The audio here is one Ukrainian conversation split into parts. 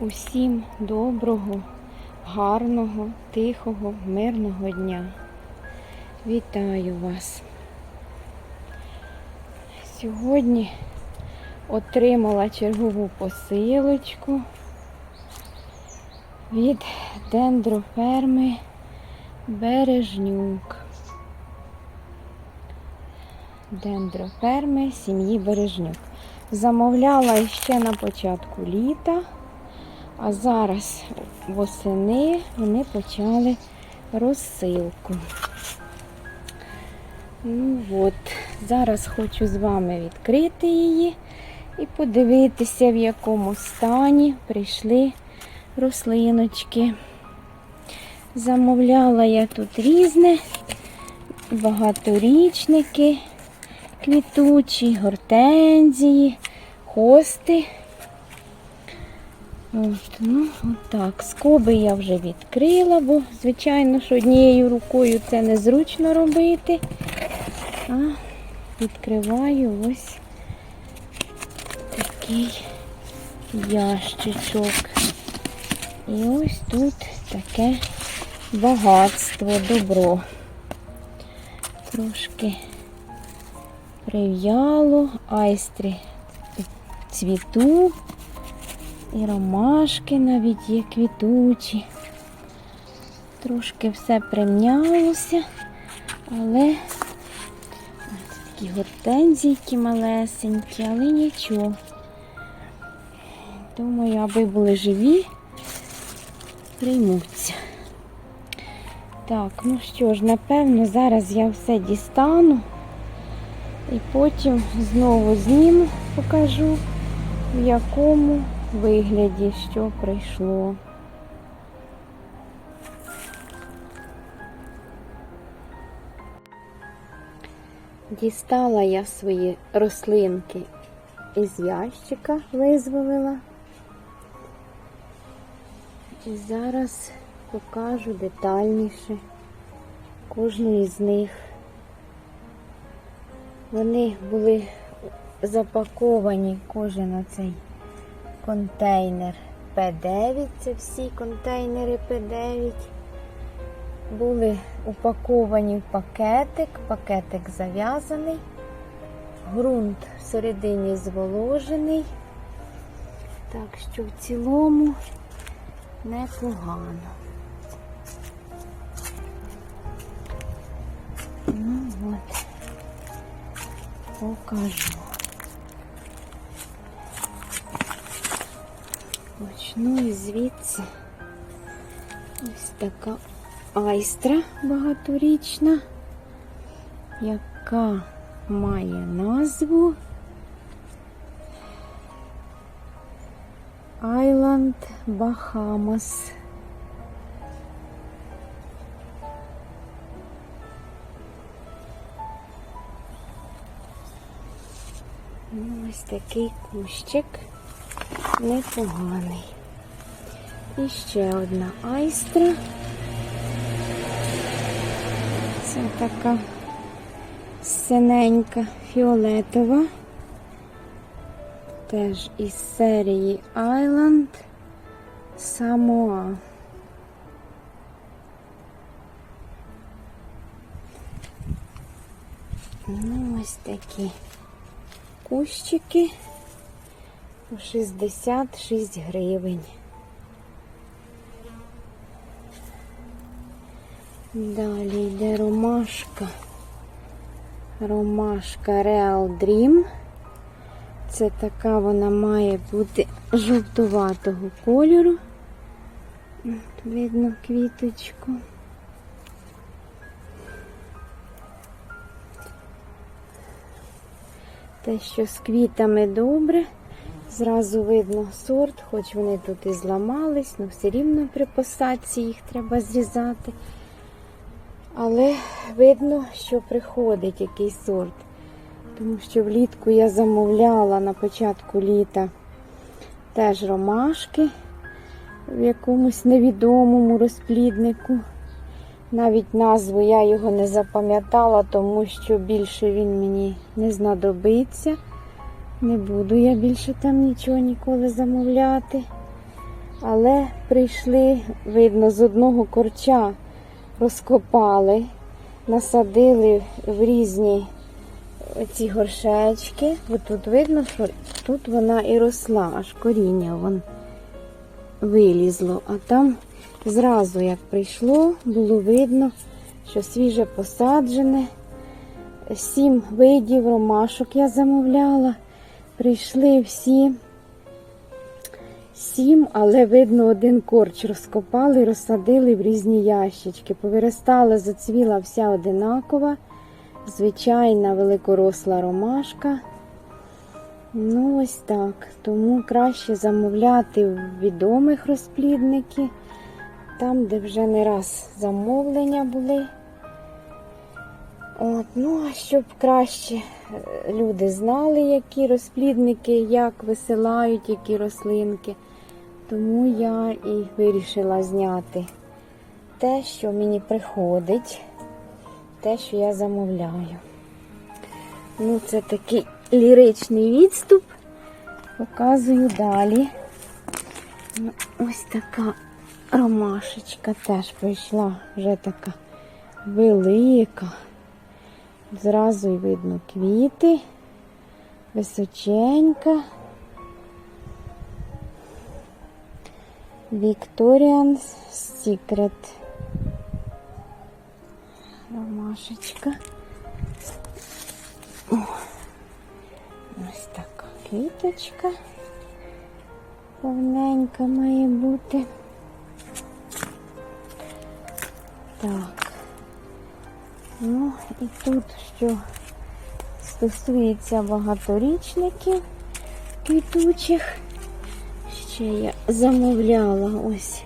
Усім доброго, гарного, тихого, мирного дня. Вітаю вас. Сьогодні отримала чергову посилочку від дендроферми Бережнюк. Дендроферми сім'ї Бережнюк. Замовляла ще на початку літа. А зараз восени вони почали розсилку. Ну от, зараз хочу з вами відкрити її і подивитися, в якому стані прийшли рослиночки. Замовляла я тут різне, багаторічники, квітучі, гортензії, хости. От, ну, от так. Скоби я вже відкрила, бо, звичайно, що однією рукою це незручно робити. А відкриваю ось такий ящичок. І ось тут таке багатство, добро. Трошки прив'яло, айстри цвіту. І ромашки навіть є квітучі. Трошки все примнялося, але такі гортензійки малесенькі, але нічого. Думаю, аби були живі, приймуться. Так, ну що ж, напевно, зараз я все дістану і потім знову зніму, покажу, в якому вигляді, що прийшло. Дістала я свої рослинки із ящика, визволила. І зараз покажу детальніше кожну із них. Вони були запаковані кожен оцей контейнер П9, це всі контейнери П9. Були упаковані в пакетик, пакетик зав'язаний, ґрунт всередині зволожений. Так що в цілому непогано. Ну от, покажу. Почну і звідси ось така айстра багаторічна, яка має назву Bahamas. Ну, ось такий кущик непоганий. І ще одна айстра. Це така синенька фіолетова. Теж із серії Island Samoa. Ну, ось такі кущики по 66 гривень. Далі йде ромашка. Ромашка Real Dream. Це така вона має бути жовтуватого кольору. От Видно квіточку. Те, що з квітами добре. Зразу видно сорт, хоч вони тут і зламались, але все рівно при посадці їх треба зрізати. Але видно, що приходить який сорт. Тому що влітку я замовляла на початку літа теж ромашки в якомусь невідомому розпліднику. Навіть назву я його не запам'ятала, тому що більше він мені не знадобиться. Не буду я більше там нічого ніколи замовляти. Але прийшли, видно, з одного корча розкопали, насадили в різні ці горшечки. От тут видно, що тут вона і росла, аж коріння вон вилізло. А там зразу, як прийшло, було видно, що свіже посаджене. Сім видів ромашок я замовляла. Прийшли всі сім, але видно, один корч розкопали, розсадили в різні ящички. Повиростала, зацвіла вся одинакова, звичайна великоросла ромашка. Ну, ось так. Тому краще замовляти в відомих розплідників, там, де вже не раз замовлення були. От, ну, а щоб краще е, люди знали, які розплідники, як висилають які рослинки. Тому я і вирішила зняти те, що мені приходить, те, що я замовляю. Ну, це такий ліричний відступ. Показую далі. Ну, Ось така ромашечка теж прийшла, вже така велика. Зразу й видно квіти, височенька. Victorian Secret. Ромашечка. О, ось така квіточка. Повненька має бути. Так. Ну і тут, що стосується багаторічників квітучих, ще я замовляла ось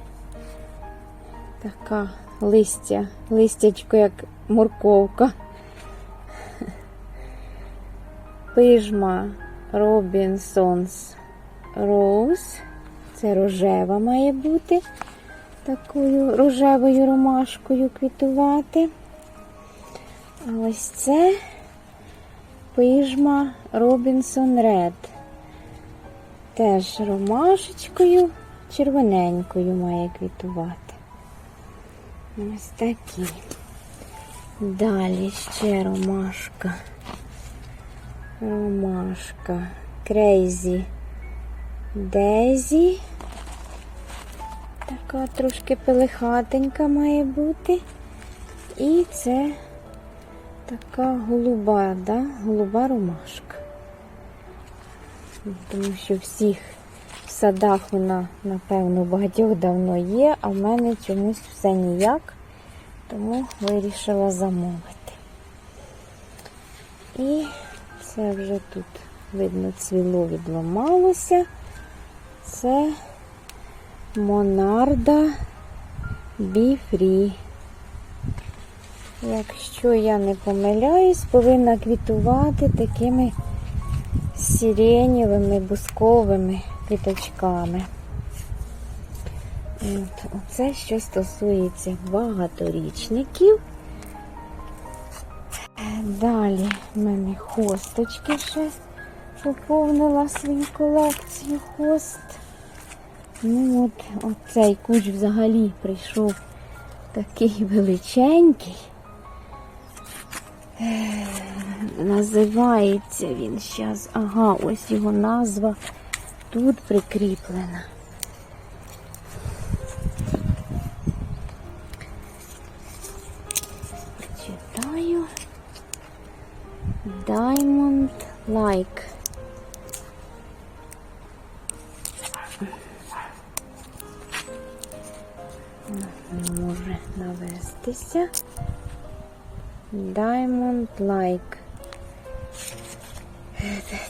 така листя, листячко, як морковка. Пижма Робінсонс Роуз. Це рожева має бути. Такою рожевою ромашкою квітувати. А ось це пижма Робінсон Ред. Теж ромашечкою, червоненькою має квітувати. Ось такі. Далі ще ромашка. Ромашка. Крейзі Дезі. Така трошки пелехатенька має бути. І це така голуба, да? голуба ромашка. Тому що всіх в садах вона, напевно, багатьох давно є, а в мене чомусь все ніяк, тому вирішила замовити. І це вже тут, видно, цвіло відламалося. Це Монарда Біфрі. Якщо я не помиляюсь, повинна квітувати такими сиренєвими, бусковими квіточками. От, Оце що стосується багаторічників. Далі в мене хосточки ще поповнила свою колекцію хост. Ну от, оцей куч взагалі прийшов такий величенький. Е, Називається він зараз. Ага, ось його назва тут прикріплена. Читаю. Diamond Like. Не може навестися. Diamond Like.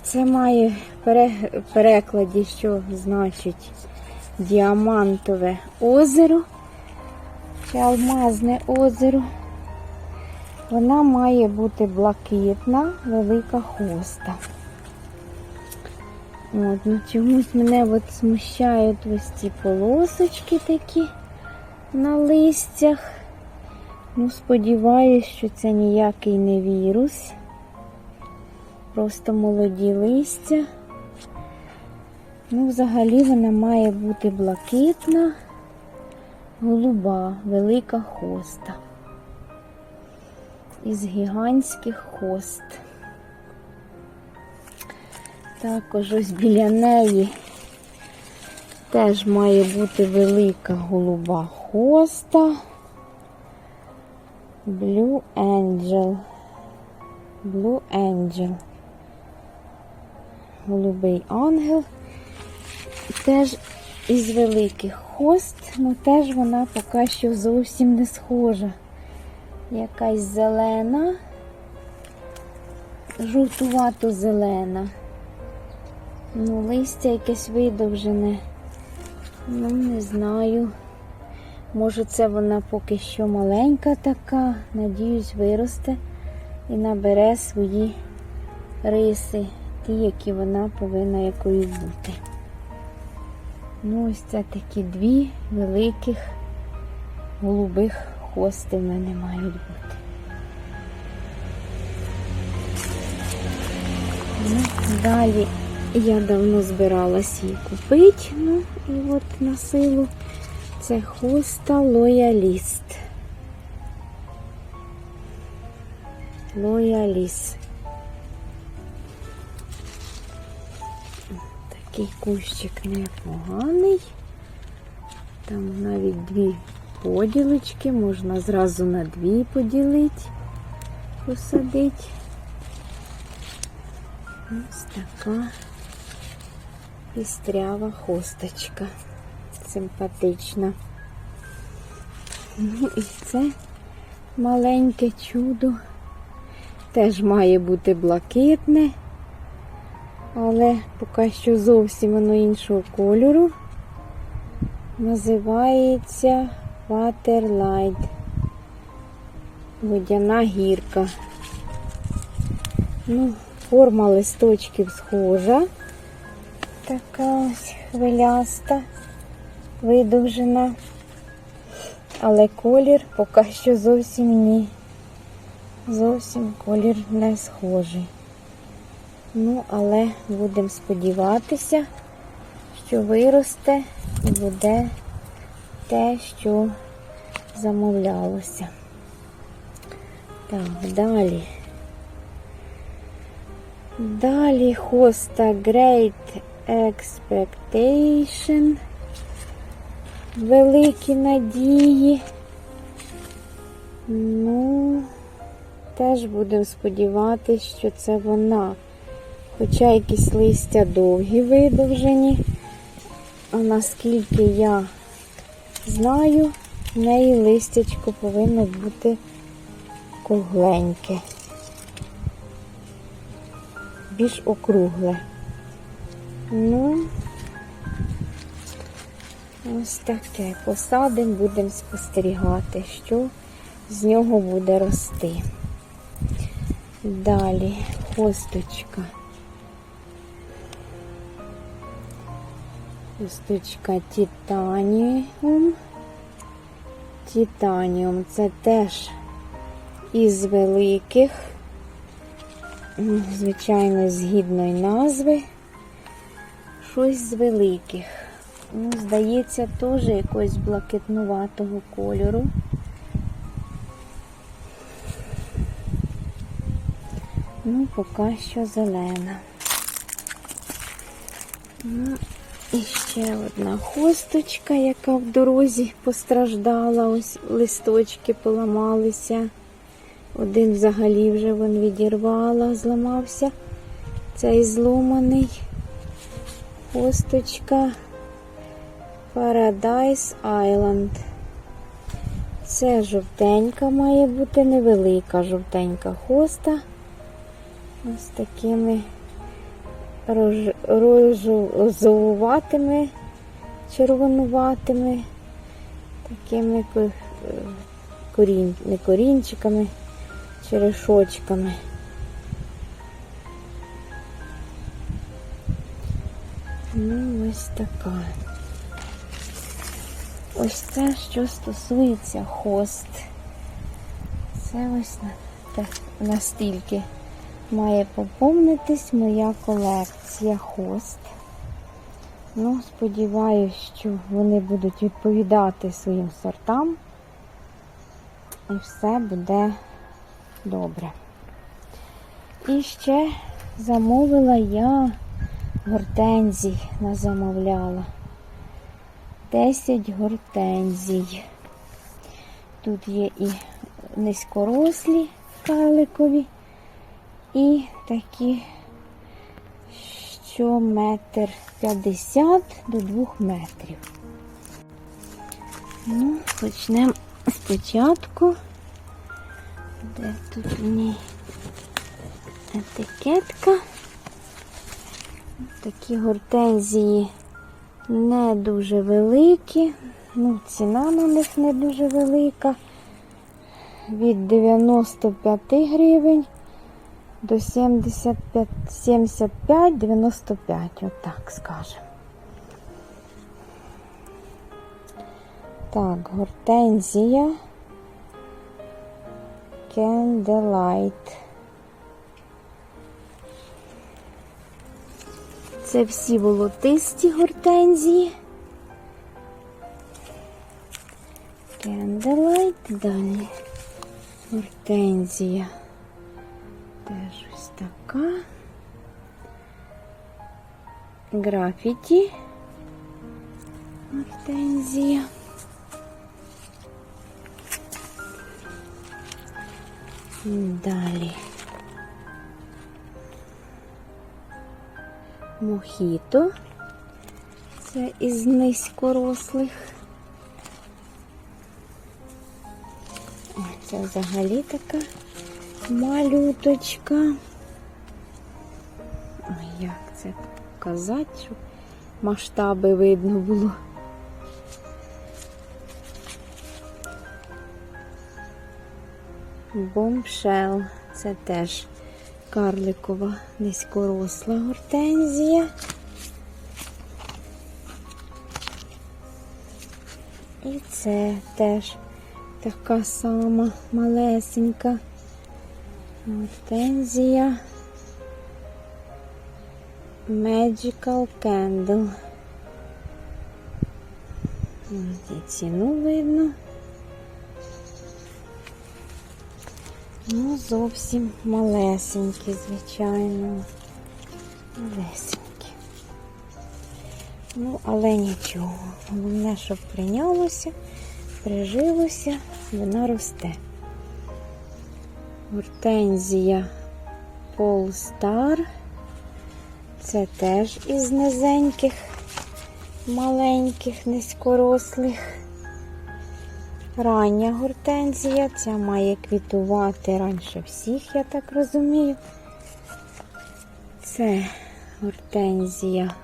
Це має в пере- перекладі, що значить діамантове озеро чи алмазне озеро. Вона має бути блакитна, велика хоста. От, ну чомусь мене от смущають ось ці полосочки такі на листях. Ну, сподіваюсь, що це ніякий не вірус. Просто молоді листя. Ну, взагалі вона має бути блакитна, голуба, велика хоста. Із гігантських хост. Також ось біля неї теж має бути велика голуба хоста. Blue Angel. Blue Angel. Голубий ангел. Теж із великих хост, але теж вона поки що зовсім не схожа. Якась зелена, жовтувато-зелена. Ну, листя якесь видовжене. Ну, не знаю. Може, це вона поки що маленька така. Надіюсь, виросте і набере свої риси, ті, які вона повинна якою бути. Ну, ось це такі дві великих голубих хости в мене мають бути. Ну, далі я давно збиралась її купити, ну і от на силу це хоста лояліст. Лояліс. Такий кущик непоганий. Там навіть дві поділочки, можна зразу на дві поділити, посадити. Ось така пістрява хосточка. Симпатична. Ну і це маленьке чудо. Теж має бути блакитне, але поки що зовсім воно іншого кольору. Називається Waterlight. Водяна гірка. Ну, форма листочків схожа. Така ось хвиляста, видовжена. Але колір поки що зовсім ні. Зовсім колір не схожий. Ну, але будемо сподіватися, що виросте і буде те, що замовлялося. Так, далі. Далі хоста Great Expectation. Великі надії. Ну, теж будемо сподіватися, що це вона. Хоча якісь листя довгі видовжені. А наскільки я знаю, в неї листячко повинно бути кругленьке. Більш округле. Ну, ось таке. Посадимо, будемо спостерігати, що з нього буде рости. Далі хосточка. Хосточка Титаніум. Титаніум це теж із великих, звичайно, згідно й назви. Щось з великих. Ну, здається, теж якогось блакитнуватого кольору. Ну, поки що зелена. Ну, і ще одна хосточка, яка в дорозі постраждала, ось листочки поламалися. Один взагалі вже вон відірвала, зламався. Цей зломаний. Хосточка Paradise Island. Це жовтенька має бути невелика жовтенька хоста. Ось такими розовуватими, червонуватими, такими корінь, не корінчиками, черешочками. Ну, ось така. Ось це, що стосується хост. Це ось так, настільки має поповнитись моя колекція хост. Ну, сподіваюсь, що вони будуть відповідати своїм сортам. І все буде добре. І ще замовила я гортензій, назамовляла. 10 гортензій. Тут є і низькорослі карликові, і такі, що метр 50 до 2 метрів. Ну, почнемо спочатку. Де тут в ній етикетка? Такі гортензії не дуже великі. Ну, ціна на них не дуже велика. Від 95 гривень до 75, 75-95, отак скажемо. Так, гортензія. Candlelight. Це всі волотисті гортензії. Candlelight, далі гортензія. Теж ось така. Графіті. Гортензія. Далі. Мохіто. Це із низькорослих. О, Це взагалі така малюточка. Ой, як це показати, щоб масштаби видно було. Бомбшел. Це теж карликова низькоросла гортензія. І це теж така сама малесенька гортензія. Magical Candle. Ціну видно. Ну, зовсім малесенькі, звичайно. Малесенькі. Ну, але нічого. Головне, щоб прийнялося, прижилося, вона росте. Гортензія Polestar. Це теж із низеньких, маленьких, низькорослих. Рання гортензія, ця має квітувати раніше всіх, я так розумію. Це гортензія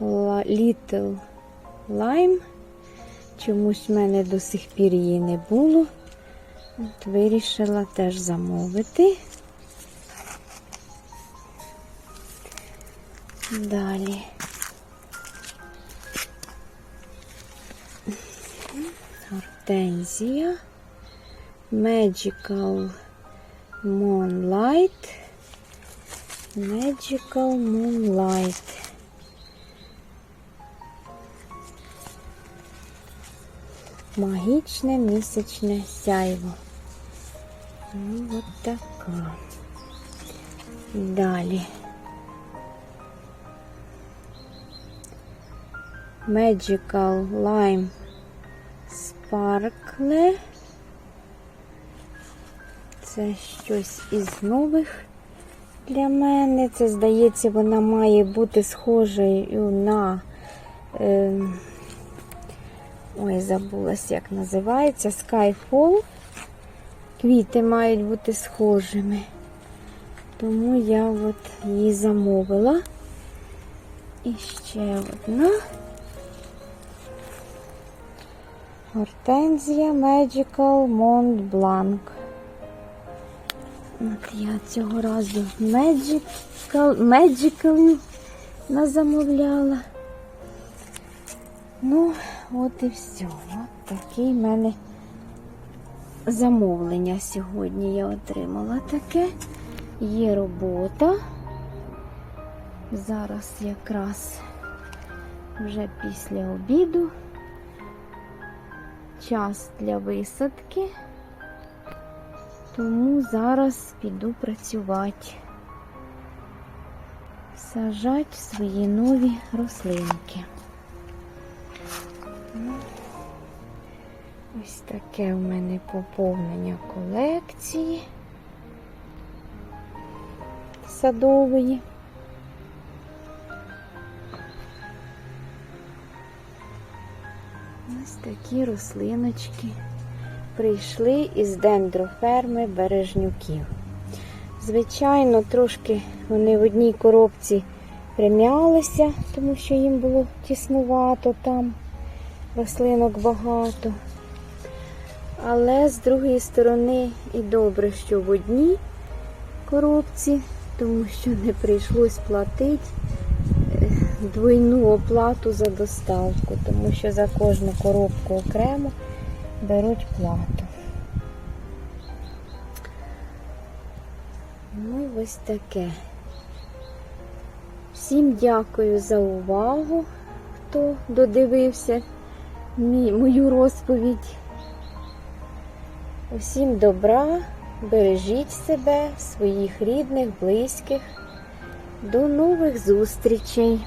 Little Lime. Чомусь в мене до сих пір її не було. От вирішила теж замовити. Далі. Гортензія. Magical Moonlight. Magical Moonlight. Магічне місячне сяйво. Ну, от така. Далі. Magical Lime Sparkle. Це щось із нових для мене. Це, здається, вона має бути схожою на. Е, ой, забулась, як називається. Skyfall. Квіти мають бути схожими. Тому я от її замовила. І ще одна. Гортензія Magical Mont Blanc. От я цього разу Magical, Magical назамовляла. Ну, от і все. От такий в мене замовлення сьогодні я отримала таке. Є робота. Зараз якраз вже після обіду. Час для висадки. Тому зараз піду працювати. Сажати свої нові рослинки. Ось таке в мене поповнення колекції садової. Такі рослиночки прийшли із дендроферми бережнюків. Звичайно, трошки вони в одній коробці прим'ялися, тому що їм було тіснувато там, рослинок багато. Але з другої сторони і добре, що в одній коробці, тому що не прийшлось платити двойну оплату за доставку, тому що за кожну коробку окремо беруть плату. Ну і ось таке. Всім дякую за увагу, хто додивився мою розповідь. Усім добра, бережіть себе, своїх рідних, близьких. До нових зустрічей!